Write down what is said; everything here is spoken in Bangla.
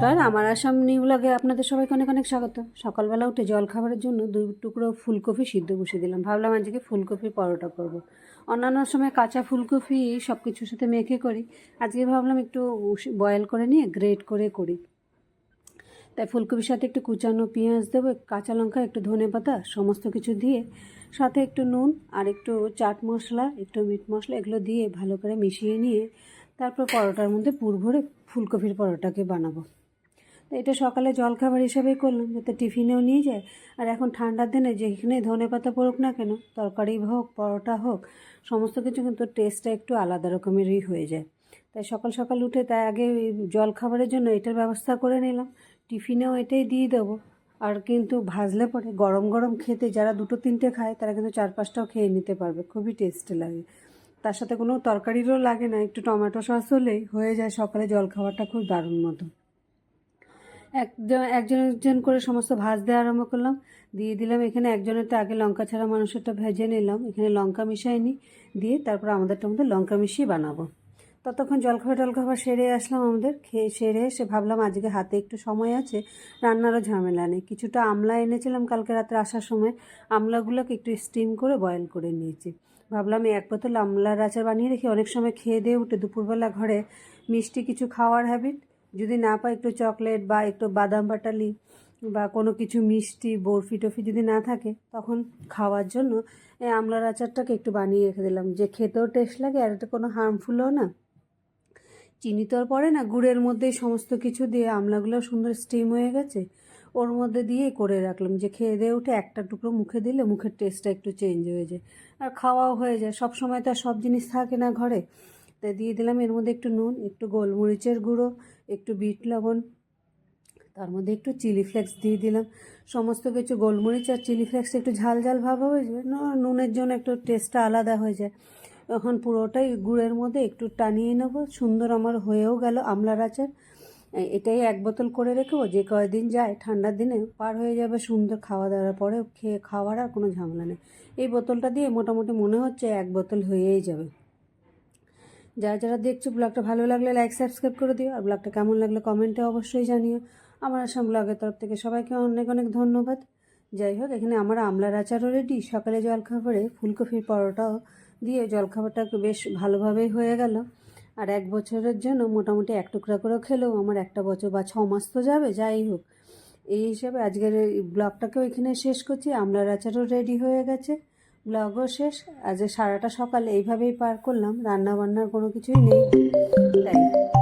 নমস্কার, আমার আসাম নিউ ব্লগে আপনাদের সবাইকে অনেক অনেক স্বাগত। সকালবেলা উঠে জল খাবারের জন্য দুই টুকরো ফুলকপি সিদ্ধ বসিয়ে দিলাম। ভাবলাম আজকে ফুলকপির পরোটা করব। অন্যান্য সময় কাঁচা ফুলকপি সব কিছুর সাথে মেখে করি। আজকে ভাবলাম একটু বয়েল করে নিয়ে গ্রেট করে করি। তাই ফুলকপির সাথে একটু কুচানো পেঁয়াজ দেবো, কাঁচা লঙ্কা, একটু ধনে পাতা, সমস্ত কিছু দিয়ে সাথে একটু নুন আর একটু চাট মশলা, একটু মিট মশলা এগুলো দিয়ে ভালো করে মিশিয়ে নিয়ে তারপর পরোটার মধ্যে পুর ভরে ফুলকপির পরোটাকে বানাবো। এটা সকালে জলখাবার হিসাবেই করলাম, যাতে টিফিনেও নিয়ে যায়। আর এখন ঠান্ডার দিনে যেখানে ধনে পাতা পড়ুক না কেন, তরকারি হোক, পরোটা হোক, সমস্ত কিছু কিন্তু টেস্টটা একটু আলাদা রকমেরই হয়ে যায়। তাই সকাল সকাল উঠে তাই আগে জল খাবারের জন্য এটার ব্যবস্থা করে নিলাম। টিফিনেও এটাই দিয়ে দেবো। আর কিন্তু ভাজলে পরে গরম গরম খেতে যারা দুটো তিনটে খায়, তারা কিন্তু চার পাঁচটাও খেয়ে নিতে পারবে, খুবই টেস্টি লাগে। তার সাথে কোনো তরকারিরও লাগে না, একটু টমেটো সস হলেই হয়ে যায় সকালে জলখাবারটা খুব দারুণ মতো। একজন একজন একজন করে সমস্ত ভাজ দেওয়া আরম্ভ করলাম। দিয়ে দিলাম এখানে একজনেরটা আগে লঙ্কা ছাড়া মানুষেরটা ভেজে নিলাম। এখানে লঙ্কা মিশাইনি। দিয়ে তারপর আমাদেরটা মধ্যে লঙ্কা মিশিয়ে বানাবো। ততক্ষণ জলখাবার টলখাবার সেরে আসলাম আমাদের। খেয়ে, সেরে এসে ভাবলাম আজকে হাতে একটু সময় আছে, রান্নারও ঝামেলা নেই। কিছুটা আমলা এনেছিলাম কালকে রাত্রে আসার সময়। আমলাগুলোকে একটু স্টিম করে বয়েল করে নিয়েছি। ভাবলাম এক বোতল আমলার আচার বানিয়ে রেখে অনেক সময় খেয়ে দিয়ে উঠে দুপুরবেলা ঘরে মিষ্টি কিছু খাওয়ার হ্যাবিট যদি না পাই একটু চকলেট বা একটু বাদাম বাটালি বা কোনো কিছু মিষ্টি, বরফি টফি যদি না থাকে, তখন খাওয়ার জন্য এই আমলার আচারটাকে একটু বানিয়ে রেখে দিলাম। যে খেতেও টেস্ট লাগে আর এটা কোনো হার্মফুলও না। চিনি তো আর পড়ে না, গুড়ের মধ্যেই সমস্ত কিছু দিয়ে আমলাগুলো সুন্দর স্টিম হয়ে গেছে। ওর মধ্যে দিয়েই করে রাখলাম। যে খেয়ে দিয়ে উঠে একটা টুকরো মুখে দিলে মুখের টেস্টটা একটু চেঞ্জ হয়ে যায়। আর খাওয়াও হয়ে যায়। সব সময় তো আর সব জিনিস থাকে না ঘরে। তাই দিয়ে দিলাম। এর মধ্যে একটু নুন, একটু গোলমরিচের গুঁড়ো, একটু বিট লবণ, তার মধ্যে একটু চিলি ফ্লেক্স দিয়ে দিলাম। সমস্ত কিছু গোলমরিচ আর চিলি ফ্লেক্স একটু ঝাল ঝাল ভাব হয়ে যাবে। নুনের জন্য একটু টেস্টটা আলাদা হয়ে যায়। এখন পুরোটাই গুড়ের মধ্যে একটু টানিয়ে নেব। সুন্দর আমার হয়েও গেল আমলার আচার। এটাই এক বোতল করে রেখেবো যে কয়দিন যায়, ঠান্ডার দিনে পার হয়ে যাবে সুন্দর খাওয়া দাওয়ার পরে খেয়ে, খাওয়ার আর কোনো ঝামেলা নেই। এই বোতলটা দিয়ে মোটামুটি মনে হচ্ছে এক বোতল হয়েই যাবে। যারা যারা দেখছ ব্লগটা ভালো লাগলে লাইক সাবস্ক্রাইব করে দিও, আর ব্লগটা কেমন লাগলে কমেন্টে অবশ্যই জানিও। আমার আসাম ব্লগের তরফ থেকে সবাইকে অনেক অনেক ধন্যবাদ। যাই হোক, এখানে আমার আমলার আচারও রেডি সকালে জলখাবারে ফুলকপির পরোটাও দিয়ে জলখাবারটা বেশ ভালোভাবেই হয়ে গেল। আর এক বছরের জন্য মোটামুটি এক টুকরা করেও খেলেও আমার একটা বছর বা ছ মাস তো যাবে, যাই হোক। এই হিসাবে আজকের ব্লগটাকেও এখানে শেষ করছি। আমলার আচারও রেডি হয়ে গেছে। ব্লগও শেষ। আজ সারাটা সকাল এইভাবেই পার করলাম। রান্না বান্নার কোনো কিছুই নেই। তাই।